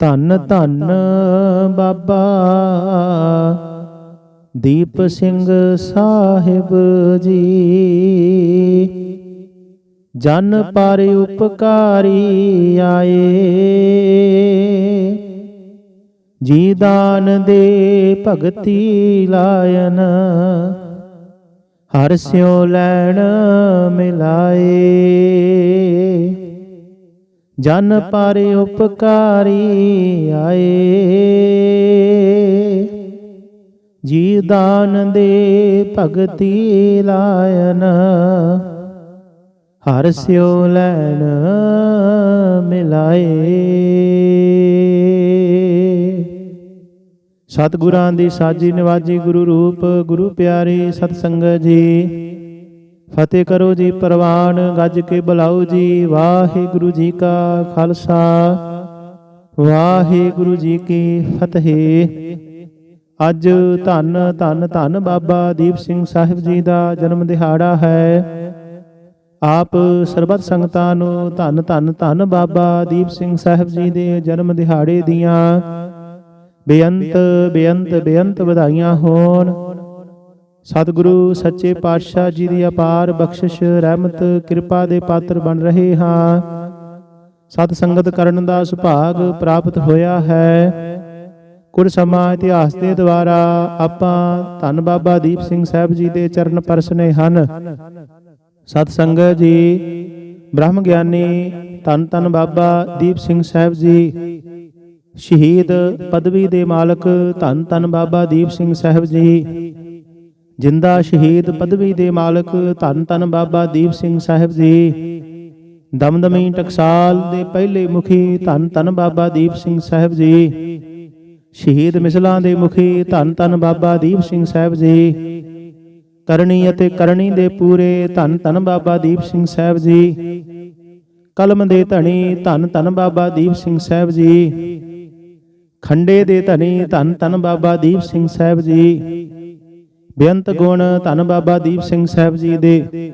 ਧੰਨ ਧੰਨ ਬਾਬਾ। ਦੀਪ ਸਿੰਘ ਸਾਹਿਬ ਜੀ। ਜਨ ਪਰ ਉਪਕਾਰੀ ਆਏ। ਜੀ ਦਾਨ ਦੇ ਭਗਤੀ ਲਾਇਨ, ਹਰ ਸਿਉ ਲੈਣ ਮਿਲਾਏ। ਜਨ ਪਰ ਉਪਕਾਰੀ ਆਏ। ਜੀ ਦਾਨ ਦੇ ਭਗਤੀ ਲਾਇਨ ਹਰ ਸਿਉ ਲੈਣ ਮਿਲਾਏ। ਸਤਿਗੁਰਾਂ ਦੀ ਸਾਜੀ ਨਿਵਾਜੀ ਗੁਰੂ ਰੂਪ ਗੁਰੂ ਪਿਆਰੇ ਸਤ ਸੰਗਤ ਜੀ। ਫਤਿਹ ਕਰੋ ਜੀ ਪ੍ਰਵਾਨ, ਗੱਜ ਕੇ ਬੁਲਾਓ ਜੀ। ਵਾਹਿਗੁਰੂ ਜੀ ਕਾ ਖਾਲਸਾ। ਵਾਹਿਗੁਰੂ ਜੀ ਕੀ ਫਤਿਹ। ਅੱਜ ਧੰਨ ਧੰਨ ਧੰਨ ਬਾਬਾ ਦੀਪ ਸਿੰਘ ਸਾਹਿਬ ਜੀ ਦਾ ਜਨਮ ਦਿਹਾੜਾ ਹੈ। ਆਪ ਸਰਬੱਤ ਸੰਗਤਾਂ ਨੂੰ ਧੰਨ ਧੰਨ ਧੰਨ ਬਾਬਾ ਦੀਪ ਸਿੰਘ ਸਾਹਿਬ ਜੀ ਦੇ ਜਨਮ ਦਿਹਾੜੇ ਦੀਆਂ ਬੇਅੰਤ ਬੇਅੰਤ ਬੇਅੰਤ ਵਧਾਈਆਂ ਹੋਣ। ਸਤਿਗੁਰੂ, ਸੱਚੇ ਪਾਤਸ਼ਾਹ ਜੀ ਦੀ ਅਪਾਰ ਬਖਸ਼ਿਸ਼, ਰਹਿਮਤ, ਕਿਰਪਾ ਦੇ ਪਾਤਰ ਬਣ ਰਹੇ ਹਾਂ। ਸਤ ਸੰਗਤ ਕਰਨ ਦਾ ਸੁਭਾਗ ਪ੍ਰਾਪਤ ਹੋਇਆ ਹੈ। ਕੁਝ ਸਮਾਂ ਇਤਿਹਾਸ ਦੇ ਦੁਆਰਾ ਆਪਾਂ ਧੰਨ ਬਾਬਾ ਦੀਪ ਸਿੰਘ ਸਾਹਿਬ ਜੀ ਦੇ ਚਰਨ ਪਰਸਨੇ ਹਨ। ਸਤ ਸੰਗਤ ਜੀ, ਬ੍ਰਹਮ ਗਿਆਨੀ ਧੰਨ ਧੰਨ ਬਾਬਾ ਦੀਪ ਸਿੰਘ ਸਾਹਿਬ ਜੀ, ਸ਼ਹੀਦ ਪਦਵੀ ਦੇ ਮਾਲਕ ਧੰਨ ਧੰਨ ਬਾਬਾ ਦੀਪ ਸਿੰਘ ਸਾਹਿਬ ਜੀ ਜਿੰਦਾ ਸ਼ਹੀਦ ਪਦਵੀ ਦੇ ਮਾਲਕ ਧੰਨ ਧੰਨ ਬਾਬਾ ਦੀਪ ਸਿੰਘ ਸਾਹਿਬ ਜੀ। ਦਮਦਮੀ ਟਕਸਾਲ ਦੇ ਪਹਿਲੇ ਮੁਖੀ ਧੰਨ ਧੰਨ ਬਾਬਾ ਦੀਪ ਸਿੰਘ ਸਾਹਿਬ ਜੀ। ਸ਼ਹੀਦ ਮਿਸਲਾਂ ਦੇ ਮੁਖੀ ਧੰਨ ਧੰਨ ਬਾਬਾ ਦੀਪ ਸਿੰਘ ਸਾਹਿਬ ਜੀ। ਕਰਨੀ ਅਤੇ ਕਰਨੀ ਦੇ ਪੂਰੇ ਧੰਨ ਧੰਨ ਬਾਬਾ ਦੀਪ ਸਿੰਘ ਸਾਹਿਬ ਜੀ। ਕਲਮ ਦੇ ਧਣੀ ਧੰਨ ਧੰਨ ਬਾਬਾ ਦੀਪ ਸਿੰਘ ਸਾਹਿਬ ਜੀ। ਖੰਡੇ ਦੇ ਧਣੀ ਧੰਨ ਧੰਨ ਬਾਬਾ ਦੀਪ ਸਿੰਘ ਸਾਹਿਬ ਜੀ। ਬੇਅੰਤ ਗੁਣ ਧੰਨ ਬਾਬਾ ਦੀਪ ਸਿੰਘ ਸਾਹਿਬ ਜੀ ਦੇ।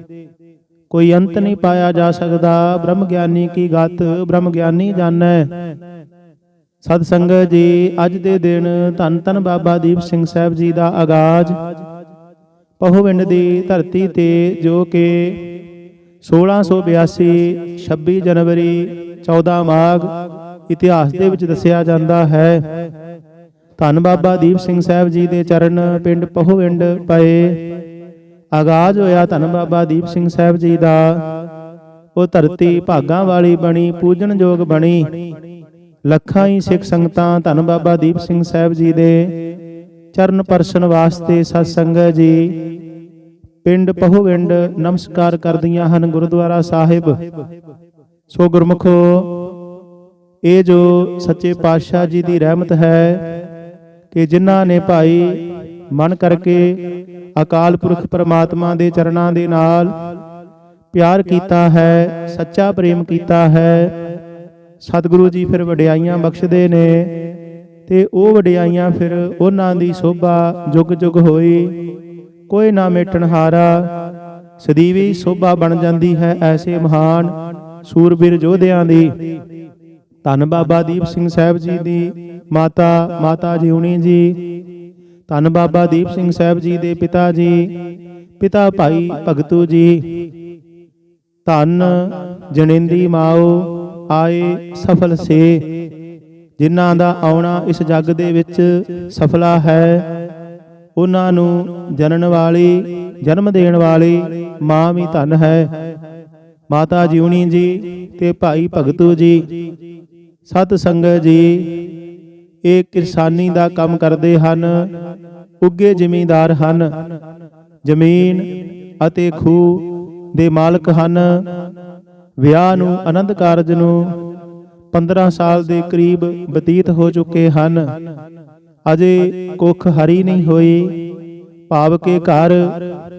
ਕੋਈ ਅੰਤ ਨਹੀਂ ਪਾਇਆ ਜਾ ਸਕਦਾ। ਬ੍ਰਹਮ ਗਿਆਨੀ ਕੀ ਗਤ, ਬ੍ਰਹਮ ਗਿਆਨੀ ਜਾਣੈ। ਸਤ ਸੰਗਤ ਜੀ, ਅੱਜ ਦੇ ਦਿਨ ਧੰਨ ਧੰਨ ਬਾਬਾ ਦੀਪ ਸਿੰਘ ਸਾਹਿਬ ਜੀ ਦਾ ਆਗਾਜ਼। ਪਹੋਵਿੰਡ ਦੀ ਧਰਤੀ ਤੇ ਜੋ ਕਿ 1682 26 ਜਨਵਰੀ 14 ਮਾਘ ਇਤਿਹਾਸ ਦੇ ਵਿੱਚ ਦੱਸਿਆ ਜਾਂਦਾ ਹੈ। ਧੰਨ ਬਾਬਾ ਦੀਪ ਸਿੰਘ ਸਾਹਿਬ ਜੀ ਦੇ ਚਰਨ ਪਿੰਡ ਪਹੋਵਿੰਡ ਪਏ। ਆਗਾਜ਼ ਹੋਇਆ ਧੰਨ ਬਾਬਾ ਦੀਪ ਸਿੰਘ ਸਾਹਿਬ ਜੀ ਦਾ। ਉਹ ਧਰਤੀ ਭਾਗਾਂ ਵਾਲੀ ਬਣੀ ਪੂਜਣਯੋਗ ਬਣੀ। ਲੱਖਾਂ ਹੀ ਸਿੱਖ ਸੰਗਤਾਂ ਧੰਨ ਬਾਬਾ ਦੀਪ ਸਿੰਘ ਸਾਹਿਬ ਜੀ ਦੇ। ਚਰਨ ਪਰਸ਼ਨ ਵਾਸਤੇ ਸਤ ਸੰਗਤ ਜੀ। ਪਿੰਡ ਪਹੋਵਿੰਡ ਨਮਸਕਾਰ ਕਰਦੀਆਂ ਹਨ ਗੁਰਦੁਆਰਾ ਸਾਹਿਬ। ਸੋ ਗੁਰਮਖੋ ਇਹ ਜੋ ਸੱਚੇ ਪਾਤਸ਼ਾਹ ਜੀ ਦੀ ਰਹਿਮਤ ਹੈ ਕਿ ਜਿਨ੍ਹਾਂ ਨੇ ਭਾਈ ਮਨ ਕਰਕੇ ਅਕਾਲ ਪੁਰਖ ਪਰਮਾਤਮਾ ਦੇ ਚਰਨਾਂ ਦੇ ਨਾਲ ਪਿਆਰ ਕੀਤਾ ਹੈ, ਸੱਚਾ ਪ੍ਰੇਮ ਕੀਤਾ ਹੈ, ਸਤਿਗੁਰੂ ਜੀ ਫਿਰ ਵਡਿਆਈਆਂ ਬਖਸ਼ਦੇ ਨੇ ਤੇ ਉਹ ਵਡਿਆਈਆਂ ਫਿਰ ਉਹਨਾਂ ਦੀ ਸੋਭਾ ਜੁਗ ਜੁਗ ਹੋਈ, ਕੋਈ ਨਾ ਮੇਟਣ ਹਾਰਾ, ਸਦੀਵੀ ਸੋਭਾ ਬਣ ਜਾਂਦੀ ਹੈ ਐਸੇ ਮਹਾਨ ਸੂਰਬੀਰ ਯੋਧਿਆਂ ਦੀ। ਧੰਨ ਬਾਬਾ ਦੀਪ ਸਿੰਘ ਸਾਹਿਬ ਜੀ ਦੀ ਮਾਤਾ ਮਾਤਾ ਜੀਉਣੀ ਜੀ। ਧੰਨ ਬਾਬਾ ਦੀਪ ਸਿੰਘ ਸਾਹਿਬ ਜੀ ਦੇ ਪਿਤਾ ਜੀ, ਪਿਤਾ ਭਾਈ ਭਗਤੂ ਜੀ। ਧੰਨ ਜਣਿੰਦੀ ਮਾਓ, ਆਏ ਸਫਲ ਸੇ। ਜਿਨ੍ਹਾਂ ਦਾ ਆਉਣਾ ਇਸ ਜੱਗ ਦੇ ਵਿੱਚ ਸਫਲਾ ਹੈ, ਉਹਨਾਂ ਨੂੰ ਜਨਨ ਵਾਲੀ, ਜਨਮ ਦੇਣ ਵਾਲੀ ਮਾਂ ਵੀ ਧਨ ਹੈ। ਮਾਤਾ ਜੀਉਣੀ ਜੀ ਤੇ ਭਾਈ ਭਗਤੂ ਜੀ। ਸਤ ਸੰਗਤ ਜੀ, ਇਹ ਕਿਸਾਨੀ ਦਾ ਕੰਮ ਕਰਦੇ ਹਨ ਉੱਗੇ ਜ਼ਿਮੀਂਦਾਰ ਹਨ। ਜ਼ਮੀਨ ਅਤੇ ਖੂਹ ਦੇ ਮਾਲਕ ਹਨ। ਵਿਆਹ ਨੂੰ ਆਨੰਦ ਕਾਰਜ ਨੂੰ 15 ਸਾਲ ਦੇ ਕਰੀਬ ਬਤੀਤ ਹੋ ਚੁੱਕੇ ਹਨ। ਅਜੇ ਕੁੱਖ ਹਰੀ ਨਹੀਂ ਹੋਈ। ਭਾਵ ਕੇ ਘਰ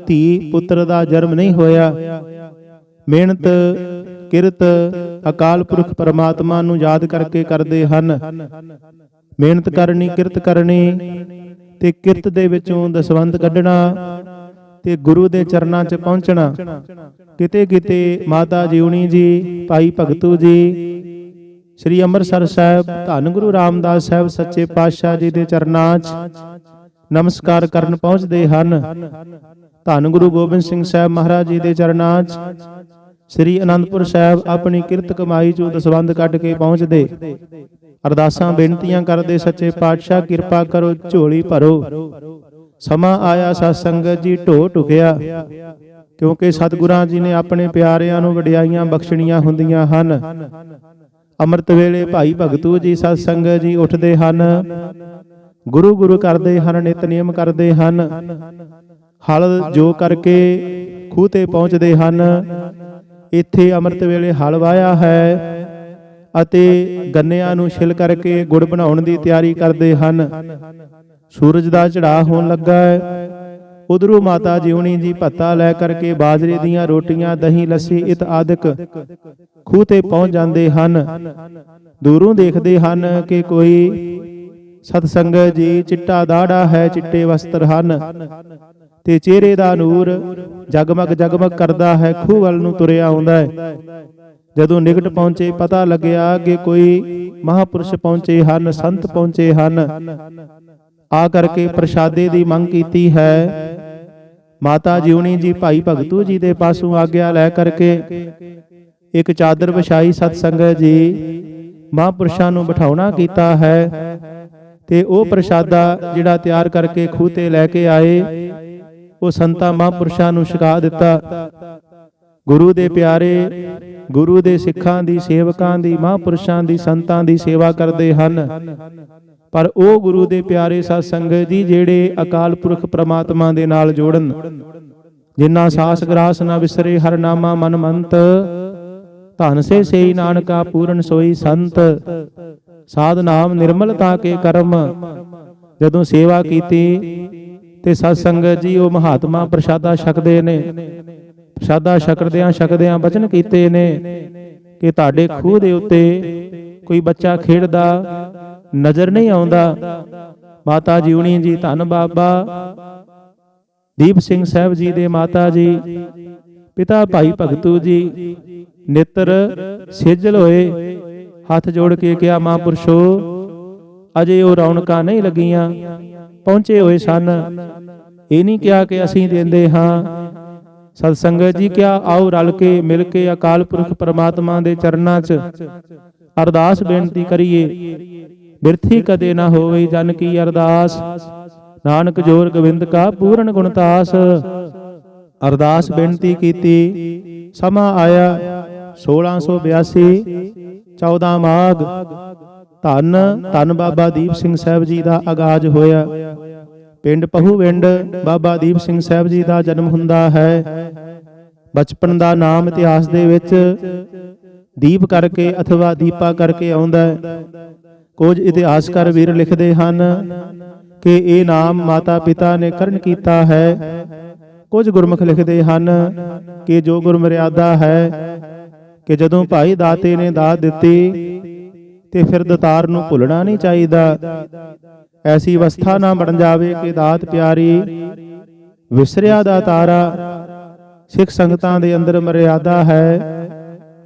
ਧੀ ਪੁੱਤਰ ਦਾ ਜਨਮ ਨਹੀਂ ਹੋਇਆ। ਮਿਹਨਤ ਕਿਰਤ ਅਕਾਲ ਪੁਰਖ ਪਰਮਾਤਮਾ ਨੂੰ ਯਾਦ ਕਰਕੇ ਕਰਦੇ ਹਨ। ਮਿਹਨਤ ਕਰਨੀ, ਕਿਰਤ ਕਰਨੀ ਤੇ ਕਿਰਤ ਦੇ ਵਿੱਚੋਂ ਦਸਵੰਧ ਕੱਢਣਾ ਤੇ ਗੁਰੂ ਦੇ ਚਰਨਾਂ 'ਚ ਪਹੁੰਚਣਾ। ਕਿਤੇ ਕਿਤੇ ਮਾਤਾ ਜੀਉਣੀ ਜੀ, ਭਾਈ ਭਗਤੂ ਜੀ, ਸ੍ਰੀ ਅੰਮ੍ਰਿਤਸਰ ਸਾਹਿਬ, ਧੰਨ ਗੁਰੂ ਰਾਮਦਾਸ ਸਾਹਿਬ, ਸੱਚੇ ਪਾਤਸ਼ਾਹ ਜੀ ਦੇ ਚਰਨਾਂ 'ਚ ਨਮਸਕਾਰ ਕਰਨ ਪਹੁੰਚਦੇ ਹਨ। ਧੰਨ ਗੁਰੂ ਗੋਬਿੰਦ ਸਿੰਘ ਸਾਹਿਬ ਮਹਾਰਾਜ ਜੀ ਦੇ ਚਰਨਾਂ 'ਚ ਸ੍ਰੀ ਅਨੰਦਪੁਰ ਸਾਹਿਬ ਆਪਣੀ ਕਿਰਤ ਕਮਾਈ ਚੋਂ ਦਸਵੰਧ ਕੱਢ ਕੇ ਪਹੁੰਚਦੇ। ਅਰਦਾਸਾਂ, ਬੇਨਤੀਆਂ ਕਰਦੇ, ਸੱਚੇ ਪਾਤਸ਼ਾਹ, ਕਿਰਪਾ ਕਰੋ, ਝੋਲੀ ਭਰੋ। ਸਮਾਂ ਆਇਆ ਸਤ ਸੰਗਤ ਜੀ, ਢੋ ਟੁਕਿਆ ਕਿਉਂਕਿ ਸਤਿਗੁਰਾਂ ਜੀ ਨੇ ਆਪਣੇ ਪਿਆਰਿਆਂ ਨੂੰ ਵਡਿਆਈਆਂ, ਬਖਸ਼ਣੀਆਂ ਹੁੰਦੀਆਂ ਹਨ। ਅੰਮ੍ਰਿਤ ਵੇਲੇ ਭਾਈ ਭਗਤੂ ਜੀ ਸਤ ਸੰਗਤ ਜੀ, ਉੱਠਦੇ ਹਨ। ਗੁਰੂ ਗੁਰੂ ਕਰਦੇ ਹਨ ਨਿਤਨੇਮ ਕਰਦੇ ਹਨ। ਹਲ ਜੋ ਕਰਕੇ ਖੂਹ ਤੇ ਪਹੁੰਚਦੇ ਹਨ। ਇੱਥੇ ਅੰਮ੍ਰਿਤ ਵੇਲੇ ਹਲ ਵਾਇਆ ਹੈ ਅਤੇ ਗੰਨਿਆਂ ਨੂੰ ਛਿਲ ਕਰਕੇ ਗੁੜ ਬਣਾਉਣ ਦੀ ਤਿਆਰੀ ਕਰਦੇ ਹਨ। ਸੂਰਜ ਦਾ ਚੜਾਅ ਹੋਣ ਲੱਗਾ ਹੈ। ਉਧਰੋਂ ਮਾਤਾ ਜਿਉਣੀ ਜੀ ਭੱਤਾ ਲੈ ਕਰਕੇ ਬਾਜਰੇ ਦੀਆਂ ਰੋਟੀਆਂ, ਦਹੀਂ, ਲੱਸੀ, ਇਤ ਆਦਿਕ ਖੂਹ ਤੇ ਪਹੁੰਚ ਜਾਂਦੇ ਹਨ। ਦੂਰੋਂ ਦੇਖਦੇ ਹਨ ਕਿ ਕੋਈ ਸਤਸੰਗ ਜੀ ਚਿੱਟਾ ਦਾੜਾ ਹੈ, ਚਿੱਟੇ ਵਸਤਰ ਹਨ। ਤੇ ਚਿਹਰੇ ਦਾ ਨੂਰ ਜਗਮਗ ਜਗਮਗ ਕਰਦਾ ਹੈ, ਖੂਹ ਵੱਲ ਨੂੰ ਤੁਰਿਆ ਆਉਂਦਾ ਹੈ। ਜਦੋਂ ਨਿਕਟ ਪਹੁੰਚੇ, ਪਤਾ ਲੱਗਿਆ ਕਿ ਕੋਈ ਮਹਾਪੁਰਸ਼ ਪਹੁੰਚੇ ਹਨ, ਸੰਤ ਪਹੁੰਚੇ ਹਨ। ਆ ਕਰਕੇ ਪ੍ਰਸ਼ਾਦੇ ਦੀ ਮੰਗ ਕੀਤੀ ਹੈ। ਮਾਤਾ ਜਿਉਣੀ ਜੀ, ਭਾਈ ਭਗਤੂ ਜੀ ਦੇ ਪਾਸੋਂ ਆਗਿਆ ਲੈ ਕਰਕੇ ਇੱਕ ਚਾਦਰ ਵਿਛਾਈ ਸਤ ਸੰਗਤ ਜੀ ਮਹਾਂਪੁਰਸ਼ਾਂ ਨੂੰ ਬਿਠਾਉਣਾ ਕੀਤਾ ਹੈ ਤੇ ਉਹ ਪ੍ਰਸ਼ਾਦਾ ਜਿਹੜਾ ਤਿਆਰ ਕਰਕੇ ਖੂਹ ਤੇ ਲੈ ਕੇ ਆਏ ਉਹ ਸੰਤਾਂ ਮਹਾਂਪੁਰਸ਼ਾਂ ਨੂੰ ਛਕਾ ਦਿੱਤਾ। ਗੁਰੂ ਦੇ ਪਿਆਰੇ, ਗੁਰੂ ਦੇ ਸਿੱਖਾਂ ਦੀ, ਸੇਵਕਾਂ ਦੀ, ਮਹਾਂਪੁਰਸ਼ਾਂ ਦੀ, ਸੰਤਾਂ ਦੀ ਸੇਵਾ ਕਰਦੇ ਹਨ। ਪਰ ਉਹ ਗੁਰੂ ਦੇ ਪਿਆਰੇ ਸਤ ਸੰਗਤ ਜੀ ਜਿਹੜੇ ਅਕਾਲ ਪੁਰਖ ਪ੍ਰਮਾਤਮਾ ਦੇ ਨਾਲ ਜੋੜਨ, ਜਿਨ੍ਹਾਂ ਸਾਸ ਗਰਾਸ ਨਾ ਵਿਸਰੇ, ਹਰ ਨਾਮਾ ਮਨ ਮੰਤ, ਧਨ ਸੇ ਸੇਈ ਨਾਨਕਾ ਪੂਰਨ ਸੋਈ ਸੰਤ, ਸਾਧ ਨਾਮ ਨਿਰਮਲਤਾ ਕੇ ਕਰਮ, ਜਦੋਂ ਸੇਵਾ ਕੀਤੀ ਤੇ ਸਤ ਸੰਗਤ ਜੀ, ਉਹ ਮਹਾਤਮਾ ਪ੍ਰਸ਼ਾਦਾ ਛਕਦੇ ਨੇ। ਪ੍ਰਸ਼ਾਦਾ ਛਕਦਿਆਂ ਛਕਦਿਆਂ ਬਚਨ ਕੀਤੇ ਨੇ ਕਿ ਤੁਹਾਡੇ ਖੂਹ ਦੇ ਉੱਤੇ ਕੋਈ ਬੱਚਾ ਖੇਡਦਾ ਨਜ਼ਰ ਨਹੀਂ ਆਉਂਦਾ। ਮਾਤਾ ਜੀਉਣੀ ਜੀ, ਧੰਨ ਬਾਬਾ ਦੀਪ ਸਿੰਘ ਸਾਹਿਬ ਜੀ ਦੇ ਮਾਤਾ ਜੀ, ਪਿਤਾ ਭਾਈ ਭਗਤੂ ਜੀ, ਨੇਤਰ ਸੇਜਲ ਹੋਏ, ਹੱਥ ਜੋੜ ਕੇ ਕਿਹਾ, ਮਹਾਂਪੁਰਸ਼ੋ, ਅਜੇ ਉਹ ਰੌਣਕਾਂ ਨਹੀਂ ਲੱਗੀਆਂ। ਪਹੁੰਚੇ ਹੋਏ ਸਨ। ਇਹ ਨਹੀਂ ਕਿਹਾ ਕਿ ਅਸੀਂ ਦਿੰਦੇ ਹਾਂ। ਸਤ ਸੰਗਤ ਜੀ ਕਿਹਾ ਆਓ ਰਲ ਕੇ, ਮਿਲ ਕੇ ਅਕਾਲ ਪੁਰਖ ਪਰਮਾਤਮਾ ਦੇ ਚਰਨਾਂ 'ਚ ਅਰਦਾਸ ਬੇਨਤੀ ਕਰੀਏ। ਬਿਰਥੀ ਕਦੇ ਨਾ ਹੋਵੇ ਜਨ ਕੀ ਅਰਦਾਸ। ਨਾਨਕ ਜੋਰ ਗੋਬਿੰਦ ਕਾ ਪੂਰਨ ਗੁਣਤਾਸ ਅਰਦਾਸ ਬੇਨਤੀ ਕੀਤੀ। ਸਮਾਂ ਆਇਆ। 1682 14 ਮਾਘ। ਧੰਨ ਧੰਨ ਬਾਬਾ ਦੀਪ ਸਿੰਘ ਸਾਹਿਬ ਜੀ ਦਾ ਆਗਾਜ਼ ਹੋਇਆ। ਪਿੰਡ ਪਹੂਵਿੰਡ ਬਾਬਾ ਦੀਪ ਸਿੰਘ ਸਾਹਿਬ ਜੀ ਦਾ ਜਨਮ ਹੁੰਦਾ ਹੈ। ਬਚਪਨ ਦਾ ਨਾਮ ਇਤਿਹਾਸ ਦੇ ਵਿੱਚ ਦੀਪ ਕਰਕੇ ਅਥਵਾ ਦੀਪਾ ਕਰਕੇ ਆਉਂਦਾ ਹੈ। ਕੁਝ ਇਤਿਹਾਸਕਾਰ ਵੀਰ ਲਿਖਦੇ ਹਨ ਕਿ ਇਹ ਨਾਮ ਮਾਤਾ ਪਿਤਾ ਨੇ ਕਰਨ ਕੀਤਾ ਹੈ। ਕੁਝ ਗੁਰਮੁਖ ਲਿਖਦੇ ਹਨ ਕਿ ਜੋ ਗੁਰਮਰਿਆਦਾ ਹੈ ਕਿ ਜਦੋਂ ਭਾਈ ਦਾਤੇ ਨੇ ਦਾਤ ਦਿੱਤੀ ਤੇ ਫਿਰ ਦਤਾਰ ਨੂੰ ਭੁੱਲਣਾ ਨਹੀਂ ਚਾਹੀਦਾ। ਐਸੀ ਅਵਸਥਾ ਨਾ ਬਣ ਜਾਵੇ ਕਿ ਦਾਤ ਪਿਆਰੀ ਵਿਸਰਿਆ ਦਾ ਤਾਰਾ ਸਿੱਖ ਸੰਗਤਾਂ ਦੇ ਅੰਦਰ ਮਰਿਆਦਾ ਹੈ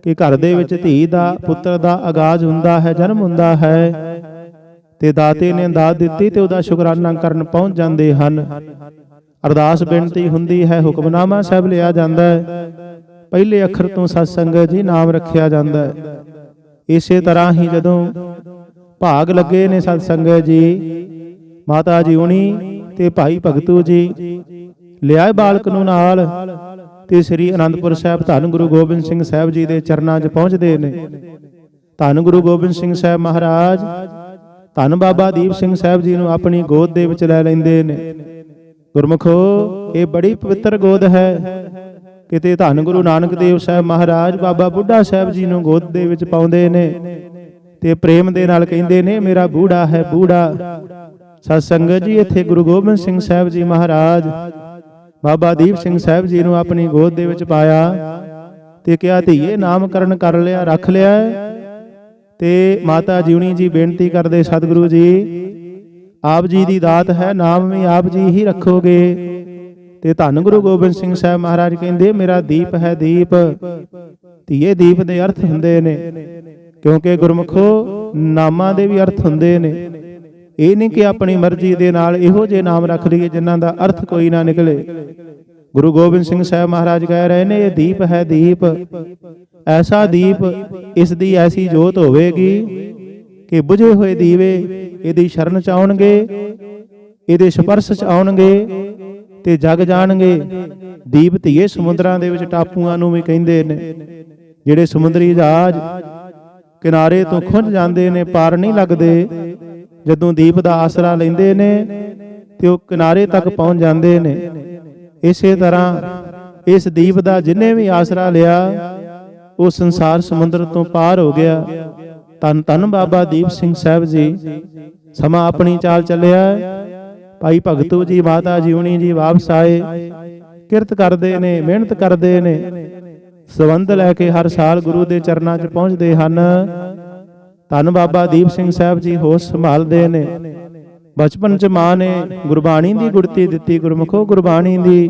ਕਿ ਘਰ ਦੇ ਵਿੱਚ ਧੀ ਦਾ ਪੁੱਤਰ ਦਾ ਆਗਾਜ਼ ਹੁੰਦਾ ਹੈ, ਜਨਮ ਹੁੰਦਾ ਹੈ ਤੇ ਦਾਤੇ ਨੇ ਦਾਤ ਦਿੱਤੀ ਤੇ ਉਹਦਾ ਸ਼ੁਕਰਾਨਾ ਕਰਨ ਪਹੁੰਚ ਜਾਂਦੇ ਹਨ। ਅਰਦਾਸ ਬੇਨਤੀ ਹੁੰਦੀ ਹੈ, ਹੁਕਮਨਾਮਾ ਸਾਹਿਬ ਲਿਆ ਜਾਂਦਾ ਹੈ। ਪਹਿਲੇ ਅੱਖਰ ਤੋਂ ਸਤਸੰਗਤ ਜੀ ਨਾਮ ਰੱਖਿਆ ਜਾਂਦਾ ਹੈ। ਇਸੇ ਤਰ੍ਹਾਂ ਹੀ ਜਦੋਂ ਭਾਗ ਲੱਗੇ ਨੇ ਸਤ ਸੰਗਤ ਜੀ, ਮਾਤਾ ਜੀ ਹੁਣੀ ਤੇ ਭਾਈ ਭਗਤੂ ਜੀ ਲਿਆਏ ਬਾਲਕ ਨੂੰ ਨਾਲ ਤੇ ਸ੍ਰੀ ਅਨੰਦਪੁਰ ਸਾਹਿਬ ਧੰਨ ਗੁਰੂ ਗੋਬਿੰਦ ਸਿੰਘ ਸਾਹਿਬ ਜੀ ਦੇ ਚਰਨਾਂ 'ਚ ਪਹੁੰਚਦੇ ਨੇ। ਧੰਨ ਗੁਰੂ ਗੋਬਿੰਦ ਸਿੰਘ ਸਾਹਿਬ ਮਹਾਰਾਜ, ਧੰਨ ਬਾਬਾ ਦੀਪ ਸਿੰਘ ਸਾਹਿਬ ਜੀ ਨੂੰ ਆਪਣੀ ਗੋਦ ਦੇ ਵਿੱਚ ਲੈ ਲੈਂਦੇ ਨੇ। ਗੁਰਮਖੋ, ਇਹ ਬੜੀ ਪਵਿੱਤਰ ਗੋਦ ਹੈ। ਕਿਤੇ ਧੰਨ ਗੁਰੂ ਨਾਨਕ ਦੇਵ ਸਾਹਿਬ ਮਹਾਰਾਜ ਬਾਬਾ ਬੁੱਢਾ ਸਾਹਿਬ ਜੀ ਨੂੰ ਗੋਦ ਦੇ ਵਿੱਚ ਪਾਉਂਦੇ ਨੇ ਤੇ ਪ੍ਰੇਮ ਦੇ ਨਾਲ ਕਹਿੰਦੇ ਨੇ ਮੇਰਾ ਬੂੜਾ ਹੈ ਬੂੜਾ ਸਤ ਸੰਗਤ ਜੀ ਇੱਥੇ ਗੁਰੂ ਗੋਬਿੰਦ ਸਿੰਘ ਸਾਹਿਬ ਜੀ ਮਹਾਰਾਜ ਬਾਬਾ ਦੀਪ ਸਿੰਘ ਸਾਹਿਬ ਜੀ ਨੂੰ ਆਪਣੀ ਗੋਦ ਦੇ ਵਿੱਚ ਪਾਇਆ ਤੇ ਕਿਹਾ ਧੀਏ ਨਾਮਕਰਨ ਕਰ ਲਿਆ ਰੱਖ ਲਿਆ। ਤੇ ਮਾਤਾ ਜੀਉਣੀ ਜੀ ਬੇਨਤੀ ਕਰਦੇ ਸਤਿਗੁਰੂ ਜੀ ਆਪ ਜੀ ਦੀ ਦਾਤ ਹੈ ਨਾਮ ਵੀ ਆਪ ਜੀ ਹੀ ਰੱਖੋਗੇ। ਤੇ ਧੰਨ ਗੁਰੂ ਗੋਬਿੰਦ ਸਿੰਘ ਸਾਹਿਬ ਮਹਾਰਾਜ ਕਹਿੰਦੇ, ਮੇਰਾ ਦੀਪ ਹੈ ਦੀਪ। ਧੀਏ ਦੀਪ ਦੇ ਅਰਥ ਹੁੰਦੇ ਨੇ, ਕਿਉਂਕਿ ਗੁਰਮੁਖੋ ਨਾਮਾਂ ਦੇ ਵੀ ਅਰਥ ਹੁੰਦੇ ਨੇ। ਇਹ ਨਹੀਂ ਕਿ ਆਪਣੀ ਮਰਜ਼ੀ ਦੇ ਨਾਲ ਇਹੋ ਜਿਹੇ ਨਾਮ ਰੱਖ ਲਈਏ ਜਿਨ੍ਹਾਂ ਦਾ ਅਰਥ ਕੋਈ ਨਾ ਨਿਕਲੇ। ਗੁਰੂ ਗੋਬਿੰਦ ਸਿੰਘ ਸਾਹਿਬ ਮਹਾਰਾਜ ਕਹਿ ਰਹੇ ਨੇ, ਇਹ ਦੀਪ ਹੈ ਦੀਪ। ਐਸਾ ਦੀਪ ਇਸ ਦੀ ਐਸੀ ਜੋਤ ਹੋਵੇਗੀ ਕਿ ਬੁਝੇ ਹੋਏ ਦੀਵੇ ਇਹਦੀ ਸ਼ਰਨ ਚ ਆਉਣਗੇ, ਇਹਦੇ ਸਪਰਸ਼ ਚ ਆਉਣਗੇ ਤੇ ਜਗ ਜਾਣਗੇ। ਦੀਪ ਧੀਏ, ਸਮੁੰਦਰਾਂ ਦੇ ਵਿੱਚ ਟਾਪੂਆਂ ਨੂੰ ਵੀ ਕਹਿੰਦੇ ਨੇ। ਜਿਹੜੇ ਸਮੁੰਦਰੀ ਜਹਾਜ਼ ਕਿਨਾਰੇ ਤੋਂ ਖੁੰਝ ਜਾਂਦੇ ਨੇ, ਪਾਰ ਨਹੀਂ ਲੱਗਦੇ। ਜਦੋਂ ਦੀਪ ਦਾ ਆਸਰਾ ਲੈਂਦੇ ਨੇ, ਤੇ ਉਹ ਕਿਨਾਰੇ ਤੱਕ ਪਹੁੰਚ ਜਾਂਦੇ ਨੇ। ਇਸੇ ਤਰ੍ਹਾਂ ਇਸ ਦੀਪ ਦਾ ਜਿਨੇ ਵੀ ਆਸਰਾ ਲਿਆ, ਉਹ ਸੰਸਾਰ ਸਮੁੰਦਰ ਤੋਂ ਪਾਰ ਹੋ ਗਿਆ। ਤਨ ਤਨ ਬਾਬਾ ਦੀਪ ਸਿੰਘ ਸਾਹਿਬ ਜੀ। ਸਮਾਂ ਆਪਣੀ ਚਾਲ ਚੱਲਿਆ। ਭਾਈ ਭਗਤੂ ਜੀ, ਮਾਤਾ ਜੀਉਣੀ ਜੀ ਵਾਪਸ ਆਏ। ਕਿਰਤ ਕਰਦੇ ਨੇ, ਮਿਹਨਤ ਕਰਦੇ ਨੇ। ਸਬੰਧ ਲੈ ਕੇ ਹਰ ਸਾਲ ਗੁਰੂ ਦੇ ਚਰਨਾਂ 'ਚ ਪਹੁੰਚਦੇ ਹਨ। ਧੰਨ ਬਾਬਾ ਦੀਪ ਸਿੰਘ ਸਾਹਿਬ ਜੀ, ਹੋਸ਼ ਸੰਭਾਲਦੇ ਨੇ। ਬਚਪਨ 'ਚ ਮਾਂ ਨੇ ਗੁਰਬਾਣੀ ਦੀ ਗੁੜਤੀ ਦਿੱਤੀ, ਗੁਰਮੁਖੋ ਗੁਰਬਾਣੀ ਦੀ।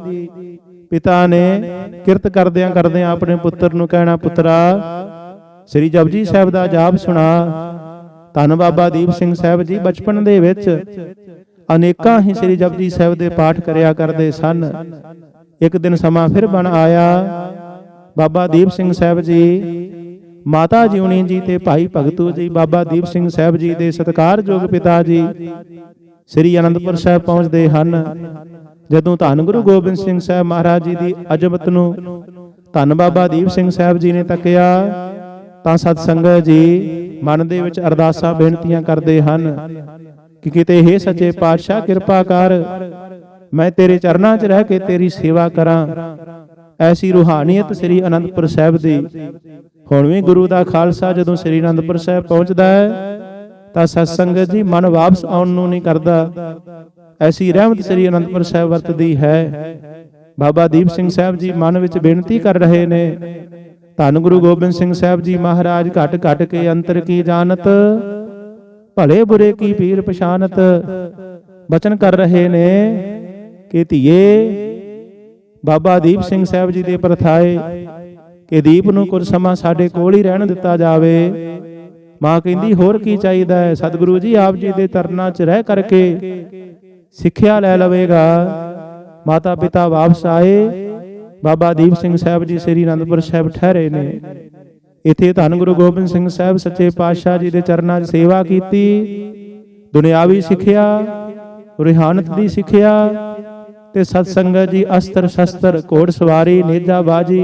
ਪਿਤਾ ਨੇ ਕਿਰਤ ਕਰਦਿਆਂ ਕਰਦਿਆਂ ਆਪਣੇ ਪੁੱਤਰ ਨੂੰ ਕਹਿਣਾ, ਪੁੱਤਰਾ, ਸ੍ਰੀ ਜਪਜੀ ਸਾਹਿਬ ਦਾ ਜਾਪ ਸੁਣਾ। ਧੰਨ ਬਾਬਾ ਦੀਪ ਸਿੰਘ ਸਾਹਿਬ ਜੀ, ਬਚਪਨ ਦੇ ਵਿੱਚ ਅਨੇਕਾਂ ਹੀ ਸ੍ਰੀ ਜਪਜੀ ਸਾਹਿਬ ਦੇ ਪਾਠ ਕਰਿਆ ਕਰਦੇ ਸਨ। ਇੱਕ ਦਿਨ ਸਮਾਂ ਫਿਰ ਬਣ ਆਇਆ। ਬਾਬਾ ਦੀਪ ਸਿੰਘ ਸਾਹਿਬ ਜੀ, ਮਾਤਾ ਜਿਉਣੀ ਜੀ ਤੇ ਭਾਈ ਭਗਤੂ ਜੀ, ਬਾਬਾ ਦੀਪ ਸਿੰਘ ਸਾਹਿਬ ਜੀ ਦੇ ਸਤਿਕਾਰਯੋਗ ਪਿਤਾ ਜੀ ਸ੍ਰੀ ਅਨੰਦਪੁਰ ਸਾਹਿਬ ਪਹੁੰਚਦੇ ਹਨ। ਜਦੋਂ ਧੰਨ ਗੁਰੂ ਗੋਬਿੰਦ ਸਿੰਘ ਸਾਹਿਬ ਮਹਾਰਾਜ ਜੀ ਦੀ ਅਜਮਤ ਨੂੰ ਧੰਨ ਬਾਬਾ ਦੀਪ ਸਿੰਘ ਸਾਹਿਬ ਜੀ ਨੇ ਤੱਕਿਆ, ਤਾਂ ਸਤ ਸੰਗਤ ਜੀ ਮਨ ਦੇ ਵਿੱਚ ਅਰਦਾਸਾਂ ਬੇਨਤੀਆਂ ਕਰਦੇ ਹਨ। ਕਿ ਕਿਤੇ ਹੈ ਸੱਚੇ ਪਾਤਸ਼ਾਹ, ਕਿਰਪਾ ਕਰ। ਮੈਂ ਤੇਰੇ ਚਰਨਾਂ 'ਚ ਰਹਿ ਕੇ ਤੇਰੀ ਸੇਵਾ ਕਰਾਂ। ਐਸੀ ਰੂਹਾਨੀਅਤ ਸ੍ਰੀ ਅਨੰਦਪੁਰ ਸਾਹਿਬ ਦੀ। ਹੁਣ ਵੀ ਗੁਰੂ ਦਾ ਖਾਲਸਾ ਜਦੋਂ ਸ੍ਰੀ ਅਨੰਦਪੁਰ ਸਾਹਿਬ ਪਹੁੰਚਦਾ ਹੈ, ਤਾਂ ਸਤ ਸੰਗਤ ਜੀ, ਮਨ ਵਾਪਸ ਆਉਣ ਨੂੰ ਨਹੀਂ ਕਰਦਾ। ਐਸੀ ਰਹਿਮਤ ਸ੍ਰੀ ਅਨੰਦਪੁਰ ਸਾਹਿਬ ਵਰਤਦੀ ਹੈ। ਬਾਬਾ ਦੀਪ ਸਿੰਘ ਸਾਹਿਬ ਜੀ ਮਨ ਵਿੱਚ ਬੇਨਤੀ ਕਰ ਰਹੇ ਨੇ, ਧੰਨ ਗੁਰੂ ਗੋਬਿੰਦ ਸਿੰਘ ਸਾਹਿਬ ਜੀ ਮਹਾਰਾਜ, ਘਟ ਘਟ ਕੇ ਅੰਤਰ ਕੀ ਜਾਣਤ? ਭਲੇ ਬੁਰੇ ਕੀ ਪੀਰ ਪਛਾਨਤ? ਬਚਨ ਕਰ ਰਹੇ ਨੇ ਕਿ ਧੀਏ, ਬਾਬਾ ਦੀਪ ਸਿੰਘ ਸਾਹਿਬ ਜੀ ਦੇ ਪ੍ਰਥਾਏ, ਕਿ ਦੀਪ ਨੂੰ ਕੁਝ ਸਮਾਂ ਸਾਡੇ ਕੋਲ ਹੀ ਰਹਿਣ ਦਿੱਤਾ ਜਾਵੇ। ਮਾਂ ਕਹਿੰਦੀ, ਹੋਰ ਕੀ ਚਾਹੀਦਾ ਹੈ? ਸਤਿਗੁਰੂ ਜੀ ਆਪ ਜੀ ਦੇ ਤਰਨਾਂ 'ਚ ਰਹਿ ਕਰਕੇ ਸਿੱਖਿਆ ਲੈ ਲਵੇਗਾ। ਮਾਤਾ ਪਿਤਾ ਵਾਪਸ ਆਏ। ਬਾਬਾ ਦੀਪ ਸਿੰਘ ਸਾਹਿਬ ਜੀ ਸ੍ਰੀ ਅਨੰਦਪੁਰ ਸਾਹਿਬ ਠਹਿਰੇ ਨੇ। ਇੱਥੇ ਧੰਨ ਗੁਰੂ ਗੋਬਿੰਦ ਸਿੰਘ ਸਾਹਿਬ ਸੱਚੇ ਪਾਤਸ਼ਾਹ ਜੀ ਦੇ ਚਰਨਾਂ 'ਚ ਸੇਵਾ ਕੀਤੀ, ਦੁਨਿਆਵੀ ਸਿੱਖਿਆ, ਰਿਹਾਨਤ ਦੀ ਸਿੱਖਿਆ ਤੇ ਸਤ ਸੰਗਤ ਜੀ ਅਸਤਰ ਸ਼ਸਤਰ, ਘੋੜ ਸਵਾਰੀ, ਨੇਜਾ ਬਾਜੀ,